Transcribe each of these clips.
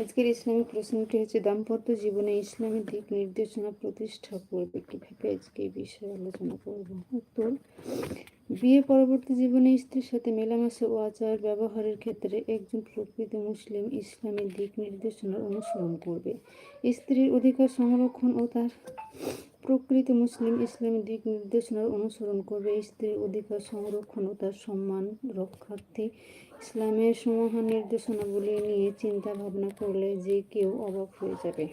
আজকের ইসলামিক প্রশ্নটি হচ্ছে, দাম্পত্য জীবনে ইসলামী দিক নির্দেশনা প্রতিষ্ঠা করবে কীভাবে? আজকে এই বিষয়ে আলোচনা করব। উত্তর, বিয়ে পরবর্তী জীবনে স্ত্রীর সাথে মেলামেশা ও আচার ব্যবহারের ক্ষেত্রে একজন প্রকৃত মুসলিম ইসলামী দিক নির্দেশনা অনুসরণ করবে। স্ত্রীর অধিকার সংরক্ষণ ও তার প্রকৃত মুসলিম ইসলামী দিক নির্দেশনার অনুসরণ করবে। স্ত্রীর অধিকার সংরক্ষণ ও তার সম্মান রক্ষার্থে ইসলামের সমাহার নির্দেশনাগুলি নিয়ে চিন্তা ভাবনা করলে যে কেউ অবাক হয়ে যাবে।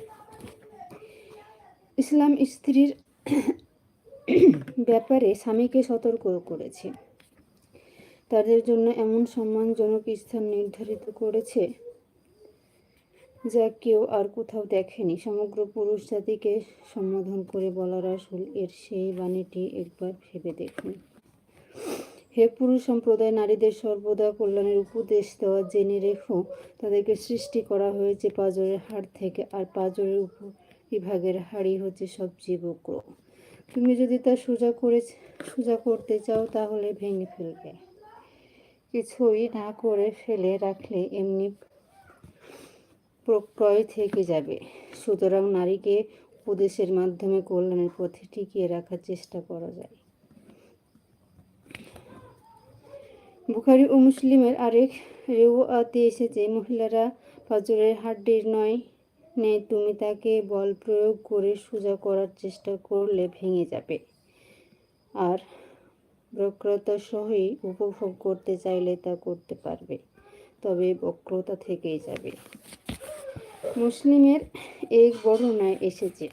ইসলাম স্ত্রীর ব্যাপারে স্বামীকে সতর্ক করেছে। তাদের জন্য এমন সম্মানজনক স্থান নির্ধারিত করেছে যা কেউ আর কোথাও দেখেনি। সমগ্র পুরুষ জাতিকে সম্বোধন করে বলা রাসুল এর সেই বাণীটি একবার ভেবে দেখুন। হে পুরুষ সম্প্রদায়, নারীদের সর্বদা কল্যাণের উপদেশ দেওয়া জেনে রেখো। তাদেরকে সৃষ্টি করা হয়েছে পাজরের হাড় থেকে, আর পাজরের উপর বিভাগের হাড়ই হচ্ছে সব বক্র তুমি যদি তা সোজা করে, সোজা করতে চাও, তাহলে ভেঙে ফেলবে। কিছুই না করে ফেলে রাখলে এমনি প্রক্রয় থেকে যাবে। সুতরাং নারীকে উপদেশের মাধ্যমে কল্যাণের পথে টিকিয়ে রাখার চেষ্টা করা যায়। বুখারি ও মুসলিমের আরেক রেওয়াতে এসেছে, মহিলারা ফজরের হাড্ডির নয়, নেই, তুমি তাকে বল প্রয়োগ করে সোজা করার চেষ্টা করলে ভেঙে যাবে। আর বক্রতা সহই উপভোগ করতে চাইলে তা করতে পারবে, তবে বক্রতা থেকেই যাবে। মুসলিমের এই বর্ণনায় এসেছে।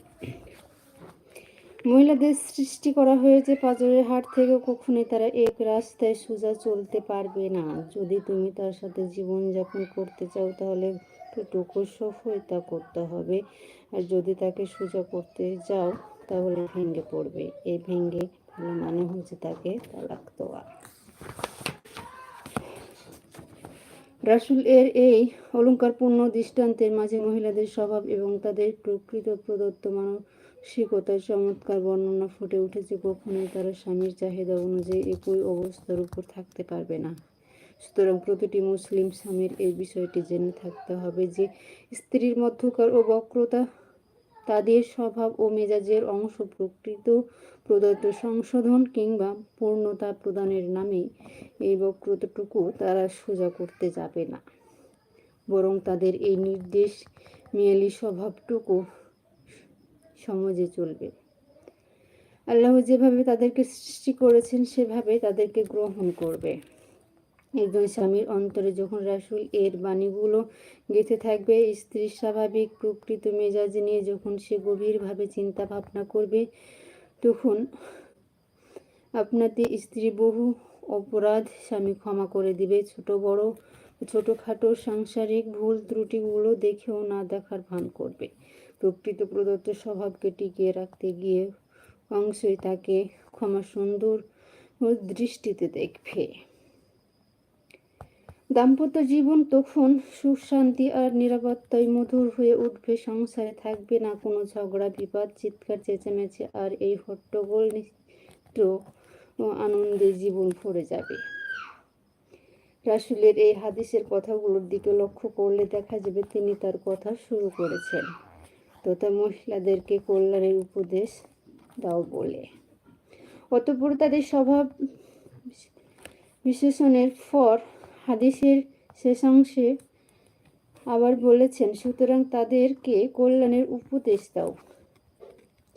মহিলাদের সৃষ্টি করা হয়েছে পাজরের হাট থেকে কখনোই তারা এক রাস্তায় সোজা চলতে পারবে না। যদি তুমি তার সাথে জীবনযাপন করতে চাও, তাহলে টুকু সফলতা করতে হবে। আর যদি তাকে সোজা করতে যাও, তাহলে ভেঙে পড়বে। এই ভেঙে মানে হচ্ছে তাকে তালাক দেওয়া। রাসুল এর এই অলঙ্কারপূর্ণ দৃষ্টান্তের মাঝে মহিলাদের স্বভাব এবং তাদের প্রকৃত প্রদত্ত মানসিকতার চমৎকার বর্ণনা ফুটে উঠেছে, কখনোই তারা স্বামীর চাহিদা অনুযায়ী একই অবস্থার উপর থাকতে পারবে না। সুতরাং প্রতিটি মুসলিম স্বামীর এই বিষয়টি জেনে থাকতে হবে যে, স্ত্রীর মধ্যকার ও বক্রতা তাদের স্বভাব ও মেজাজের অংশ প্রকৃত প্রদত্ত সংশোধন কিংবা পূর্ণতা প্রদানের নামে এই বক্রতাটুকু তারা সোজা করতে যাবে না। বরং তাদের এই নির্দেশ মেয়ালি স্বভাবটুকু সমাজে চলবে। আল্লাহ যেভাবে তাদেরকে সৃষ্টি করেছেন, সেভাবে তাদেরকে গ্রহণ করবে। একজন স্বামীর অন্তরে যখন রাসুল এর বাণীগুলো গেঁথে থাকবে স্ত্রীর স্বাভাবিক প্রকৃত মেজাজ নিয়ে যখন সে গভীরভাবে চিন্তা ভাবনা করবে, তখন আপনাদের স্ত্রী বহু অপরাধ স্বামী ক্ষমা করে দিবে। ছোট বড়, ছোটোখাটো সাংসারিক ভুল ত্রুটিগুলো দেখেও না দেখার ভান করবে। প্রকৃত প্রদত্ত স্বভাবকে টিকিয়ে রাখতে গিয়ে অংশই তাকে ক্ষমা সুন্দর দৃষ্টিতে দেখবে। দাম্পত্য জীবন তখন সুখ শান্তি আর নিরাপত্তায় মধুর হয়ে উঠবে, সংসারে থাকবে না কোনো ঝগড়া, বিবাদ, চিৎকার, চেঁচামেচি আর এই হট্টগোল নিত্য আনন্দে জীবন ভরে যাবে। রাসুলের এই হাদিসের কথাগুলোর দিকে লক্ষ্য করলে দেখা যাবে তিনি তার কথা শুরু করেছেন। তথা মহিলাদেরকে কল্যাণের উপদেশ দাও বলে। অতপর তাদের স্বভাব বিশেষণের পর হাদিসের শেষাংশে আবার বলেছেন, সুতরাং তাদেরকে কল্যাণের উপদেশ দাও।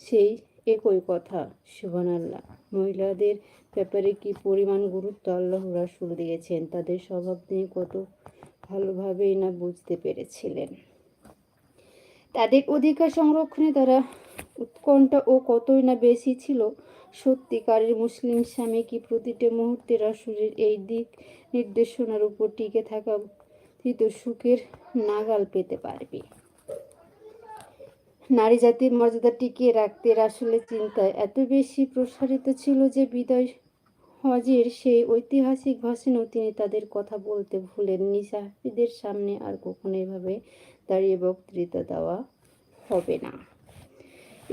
সেই একই কথা। সুবান আল্লাহ মহিলাদের ব্যাপারে কি পরিমাণ গুরুত্ব আল্লাহ রাসুল দিয়েছেন, তাদের স্বভাব নিয়ে কত ভালোভাবেই না বুঝতে পেরেছিলেন। তাদের অধিকার সংরক্ষণে তারা উৎকণ্ঠা ও কতই না বেশি ছিল, সত্যিকারের মুসলিম স্বামী কি প্রতিটি মুহূর্তে রাসুলের এই দিক নির্দেশনার উপর টিকে থাকা তৃত সুখের নাগাল পেতে পারবে? নারী জাতির মর্যাদা টিকিয়ে রাখতে রাসুলের চিন্তায় এত বেশি প্রসারিত ছিল যে বিদয় হজের সেই ঐতিহাসিক ভাষণেও তিনি তাদের কথা বলতে ভুলেননি সাহাবিদের সামনে আর কখনো এভাবে দাঁড়িয়ে বক্তৃতা দেওয়া হবে না।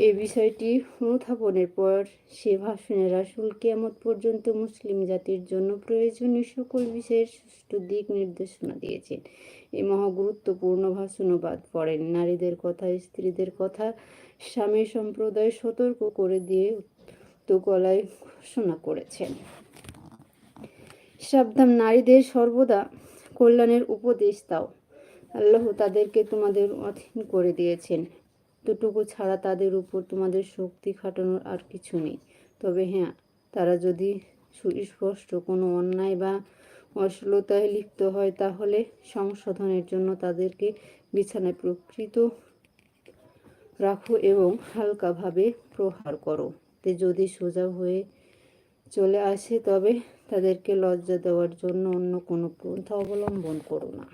এই বিষয়টি অনুধাবনের পর সে ভাষণে রাসুল কেয়ামত পর্যন্ত মুসলিম জাতির জন্য প্রয়োজনীয় সকল বিষয়ের সুষ্ঠু দিক নির্দেশনা দিয়েছেন। এ মহা গুরুত্বপূর্ণ ভাষণও বাদ পড়েন। নারীদের কথা, স্ত্রীদের কথা, স্বামী সম্প্রদায় সতর্ক করে দিয়ে তো গলায় ঘোষণা করেছেন। সাবধান নারীদের সর্বদা কল্যাণের উপদেশ দাও। আল্লাহ তাদেরকে তোমাদের অধীন করে দিয়েছেন। দুটুকু ছাড়া তাদের উপর তোমাদের শক্তি খাটানোর আর কিছু নেই। তবে হ্যাঁ তারা যদি সুস্পষ্ট কোনো অন্যায় বা অশ্লীলতায় লিপ্ত হয়, তাহলে সংশোধনের জন্য তাদেরকে বিছানায় প্রকৃত রাখো এবং হালকাভাবে প্রহার করো। তে যদি সোজা হয়ে চলে আসে, তবে তাদেরকে লজ্জা দেওয়ার জন্য অন্য কোনো পন্থা অবলম্বন করো না।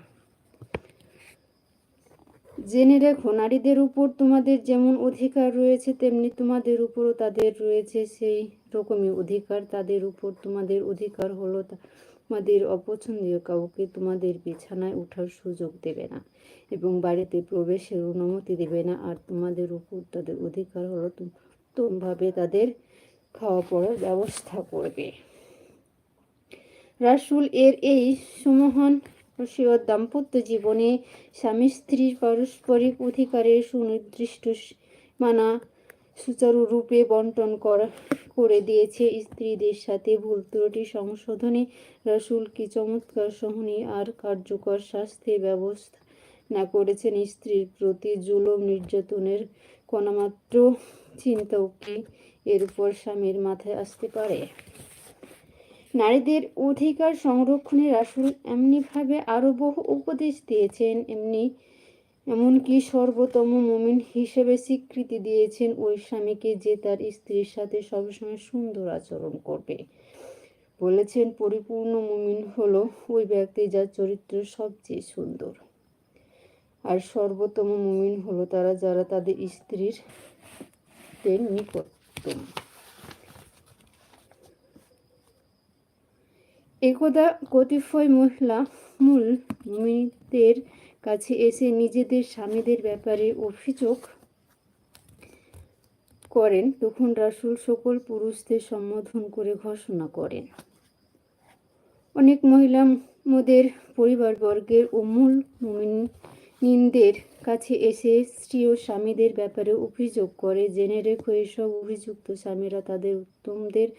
জেনে রেখো, নারীদের উপর তোমাদের যেমন অধিকার রয়েছে, তেমনি তোমাদের উপরও তাদের রয়েছে সেই রকমই অধিকার। তাদের উপর তোমাদের অধিকার হলো তোমাদের অপছন্দীয় কাউকে তোমাদের বিছানায় ওঠার সুযোগ দেবে না এবং বাড়িতে প্রবেশের অনুমতি দেবে না। আর তোমাদের উপর তাদের অধিকার হলো ভাবে তাদের খাওয়া পড়ার ব্যবস্থা করবে। রাসুল এর এই সুমহান রসীয় দাম্পত্য জীবনে স্বামী স্ত্রীর পারস্পরিক অধিকারের সুনির্দিষ্ট মানা সুচারুরূপে বন্টন করা, করে দিয়েছে স্ত্রীদের সাথে ভুল ত্রুটি সংশোধনে। রাসুল কি চমৎকার সহনী আর কার্যকর শাস্তির ব্যবস্থা না করেছেন স্ত্রীর প্রতি জুলম নির্যাতনের কোনামাত্র চিন্তাও কি এর উপর স্বামীর মাথায় আসতে পারে? নারীদের অধিকার সংরক্ষণে রাসুল এমনিভাবে আরও বহু উপদেশ দিয়েছেন, এমনি, এমনকি সর্বোত্তম মুমিন হিসেবে স্বীকৃতি দিয়েছেন ওই স্বামীকে যে তার স্ত্রীর সাথে সবসময় সুন্দর আচরণ করবে। বলেছেন, পরিপূর্ণ মুমিন হলো ওই ব্যক্তি যার চরিত্র সবচেয়ে সুন্দর। আর সর্বোত্তম মুমিন হলো তারা যারা তাদের স্ত্রীর নিকটতম। একদা কতিপয় মহিলা মূল মুমিনদের কাছে এসে নিজেদের স্বামীদের ব্যাপারে অভিযোগ করেন, তখন রাসুল সকল পুরুষদের সম্বোধন করে ঘোষণা করেন। অনেক মহিলা মোদের পরিবারবর্গের ও মূল মুমিনদের কাছে এসে স্ত্রী ও স্বামীদের ব্যাপারে অভিযোগ করে, জেনে রেখো এসব অভিযুক্ত স্বামীরা তাদের উত্তমদের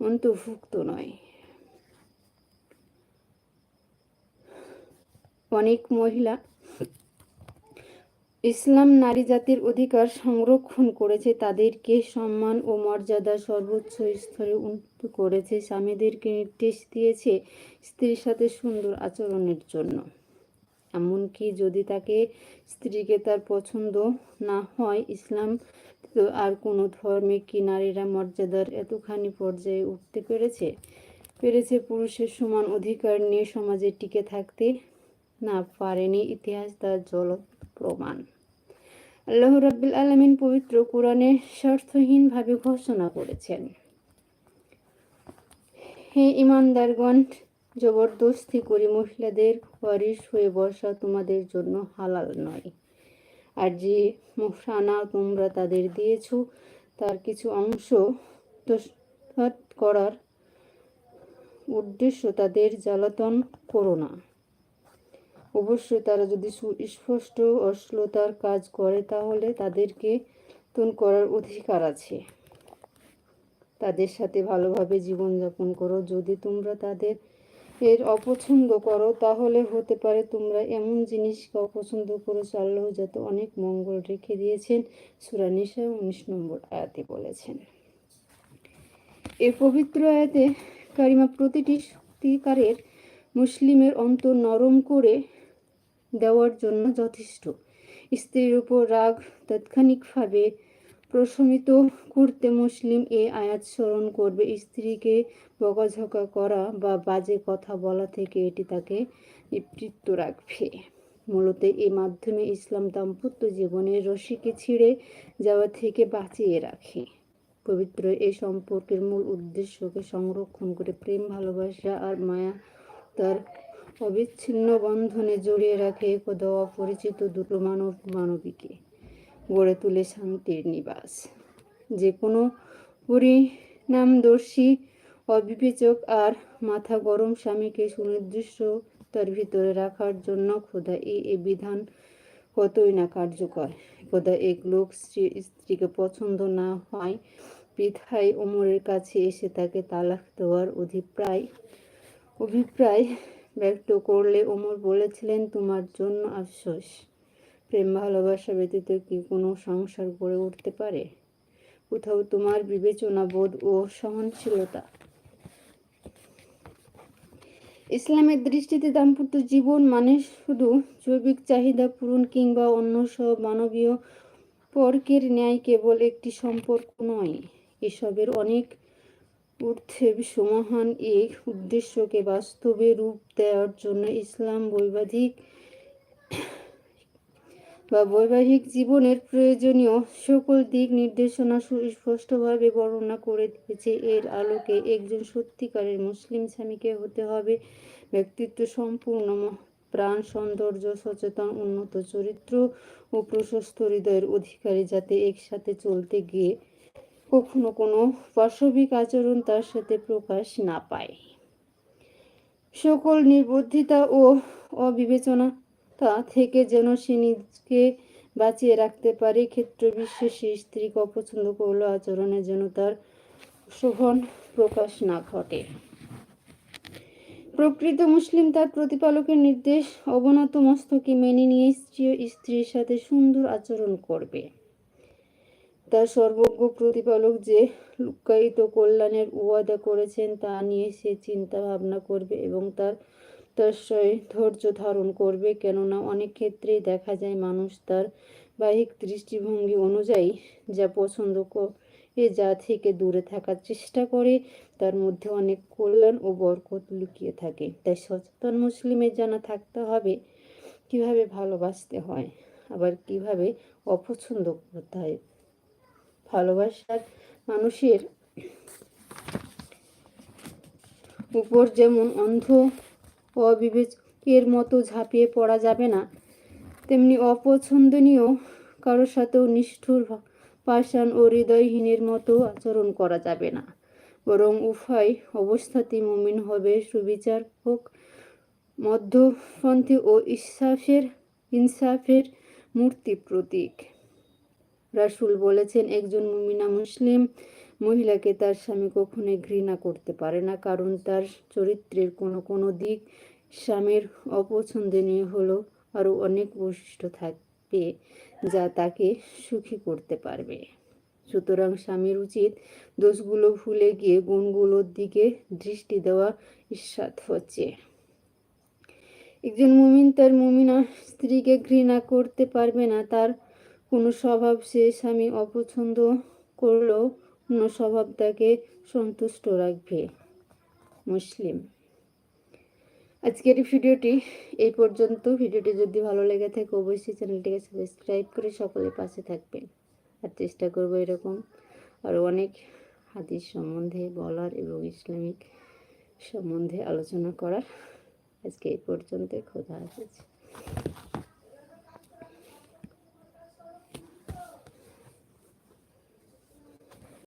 অন্তর্ভুক্ত নয়। অনেক মহিলা ইসলাম নারী জাতির অধিকার সংরক্ষণ করেছে, তাদেরকে সম্মান ও মর্যাদা সর্বোচ্চ স্তরে উন্নত করেছে, স্বামীদেরকে নির্দেশ দিয়েছে স্ত্রীর সাথে সুন্দর আচরণের জন্য। এমনকি যদি তাকে স্ত্রীকে তার পছন্দ না হয়, ইসলাম আর কোনো ধর্মে কি নারীরা মর্যাদার এতখানি পর্যায়ে উঠতে পেরেছে? পেরেছে পুরুষের সমান অধিকার নিয়ে সমাজে টিকে থাকতে না পারেনি ইতিহাস তার জল প্রমাণ। আল্লাহ রাব্বিল আলমিন পবিত্র কোরআনে স্বার্থহীনভাবে ঘোষণা করেছেন। হে ইমানদারগণ জবরদস্তি করে মহিলাদের ওয়ারিস হয়ে বসা তোমাদের জন্য হালাল নয়। আর যে মুফরানা তোমরা তাদের দিয়েছ, তার কিছু অংশ করার উদ্দেশ্য তাদের জ্বালাতন করো না। অবশ্যই তারা যদি সুস্পষ্ট অশ্লীলতার কাজ করে, তাহলে তাদেরকে তুন করার অধিকার আছে। তাদের সাথে ভালোভাবে জীবনযাপন করো। যদি তোমরা তাদের এর অপছন্দ করো, তাহলে হতে পারে তোমরা এমন জিনিসকে অপছন্দ করেছ। আল্লাহ যাতে অনেক মঙ্গল রেখে দিয়েছেন। সুরানিসা উনিশ নম্বর আয়াতে বলেছেন। এই পবিত্র আয়াতে কারিমা প্রতিটি সত্যিকারের মুসলিমের অন্তর নরম করে দেওয়ার জন্য যথেষ্ট। স্ত্রীর উপর রাগ তাৎক্ষণিকভাবে প্রশমিত করতে মুসলিম এ আয়াত স্মরণ করবে। স্ত্রীকে বকাঝকা করা বা বাজে কথা বলা থেকে এটি তাকে নিবৃত্ত রাখবে। মূলত এই মাধ্যমে ইসলাম দাম্পত্য জীবনের রশিকে ছিঁড়ে যাওয়া থেকে বাঁচিয়ে রাখে। পবিত্র এই সম্পর্কের মূল উদ্দেশ্যকে সংরক্ষণ করে প্রেম, ভালোবাসা আর মায়া তার অবিচ্ছিন্ন বন্ধনে জড়িয়ে রাখে একদা অপরিচিত দুটো মানব মানবীকে। গড়ে তুলে শান্তির নিবাস। যে কোনো পরিণামদর্শী, অবিবেচক আর মাথা গরম স্বামীকে সুনির্দিষ্টতার ভিতরে রাখার জন্য খোদা এই বিধান কতই না কার্যকর। খোদা এক লোক স্ত্রী, স্ত্রীকে পছন্দ না হয় পিথাই ওমরের কাছে এসে তাকে তালাক দেওয়ার অভিপ্রায় অভিপ্রায় ব্যক্ত করলে ওমর বলেছিলেন, তোমার জন্য আফসোস। প্রেম ভালোবাসা ব্যতীত কি কোনো সংসার গড়ে উঠতে পারে? কোথাও তোমার বিবেচনা বোধ ও সহনশীলতা। ইসলামের দৃষ্টিতে দাম্পত্য জীবন মানে শুধু জৈবিক চাহিদা পূরণ কিংবা অন্য সব মানবীয় পর্কের ন্যায় কেবল একটি সম্পর্ক নয়। এসবের অনেক ঊর্ধ্বে সমাহান এই উদ্দেশ্যকে বাস্তবে রূপ দেওয়ার জন্য ইসলাম বৈবাহিক বা বৈবাহিক জীবনের প্রয়োজনীয় সকল দিক নির্দেশনা সুস্পষ্টভাবে বর্ণনা করে দিয়েছে। এর আলোকে একজন সত্যিকারের মুসলিম স্বামীকে হতে হবে ব্যক্তিত্ব সম্পূর্ণ প্রাণ সৌন্দর্য, সচেতন, উন্নত চরিত্র ও প্রশস্ত হৃদয়ের অধিকারী যাতে একসাথে চলতে গিয়ে কখনো কোনো পাশবিক আচরণ তার সাথে প্রকাশ না পায়। সকল নির্বুদ্ধিতা ও অবিবেচনাতা থেকে যেন সে নিজকে বাঁচিয়ে রাখতে পারে ক্ষেত্র বিশেষে স্ত্রীকে অপছন্দ করল আচরণে যেন তার শোভন প্রকাশ না ঘটে। প্রকৃত মুসলিম তার প্রতিপালকের নির্দেশ অবনত মস্তকে মেনে নিয়ে স্ত্রী স্ত্রীর সাথে সুন্দর আচরণ করবে। তার সর্বজ্ঞ প্রতিপালক যে লুক্কায়িত কল্যাণের ওয়াদা করেছেন তা নিয়ে সে চিন্তা ভাবনা করবে এবং তার তার ধৈর্য ধারণ করবে। কেননা অনেক ক্ষেত্রেই দেখা যায় মানুষ তার বাহিক দৃষ্টিভঙ্গি অনুযায়ী যা পছন্দ করে যা থেকে দূরে থাকার চেষ্টা করে, তার মধ্যে অনেক কল্যাণ ও বরকত লুকিয়ে থাকে। তাই সচেতন মুসলিমের জানা থাকতে হবে, কীভাবে ভালোবাসতে হয়, আবার কীভাবে অপছন্দ করতে হয়। ভালোবাসার মানুষের উপর যেমন অন্ধ অবিবেকের মতো ঝাঁপিয়ে পড়া যাবে না, তেমনি অপছন্দনীয় কারোর সাথেও নিষ্ঠুর পাষাণ ও হৃদয়হীনের মতো আচরণ করা যাবে না। বরং উভয় অবস্থাতেই মুমিন হবে, সুবিচার হোক, মধ্যপন্থী ও ইসাফের ইনসাফের মূর্তি প্রতীক। রাসূল বলেছেন, একজন মুমিনা মুসলিম মহিলাকে তার স্বামী কখনোই ঘৃণা করতে পারে না। কারণ তার চরিত্রের কোনো কোনো দিক স্বামীর অপছন্দনীয় হলো আরও অনেক বৈশিষ্ট্য থাকবে যা তাকে সুখী করতে পারবে। সুতরাং স্বামীর উচিত দোষগুলো ভুলে গিয়ে গুণগুলোর দিকে দৃষ্টি দেওয়া ইস্বাদ হচ্ছে। একজন মুমিন তার মুমিনা স্ত্রীকে ঘৃণা করতে পারবে না, তার কোনো স্বভাব সে স্বামী অপছন্দ করলেও অন্য স্বভাব তাকে সন্তুষ্ট রাখবে। মুসলিম। আজকের এই ভিডিওটি এই পর্যন্ত। ভিডিওটি যদি ভালো লেগে থাকে অবশ্যই চ্যানেলটিকে সাবস্ক্রাইব করে সকলের পাশে থাকবেন। আর চেষ্টা করব এরকম আরও অনেক হাদিস সম্বন্ধে বলার এবং ইসলামিক সম্বন্ধে আলোচনা করার। আজকে এই পর্যন্ত খোদা হাফেজ।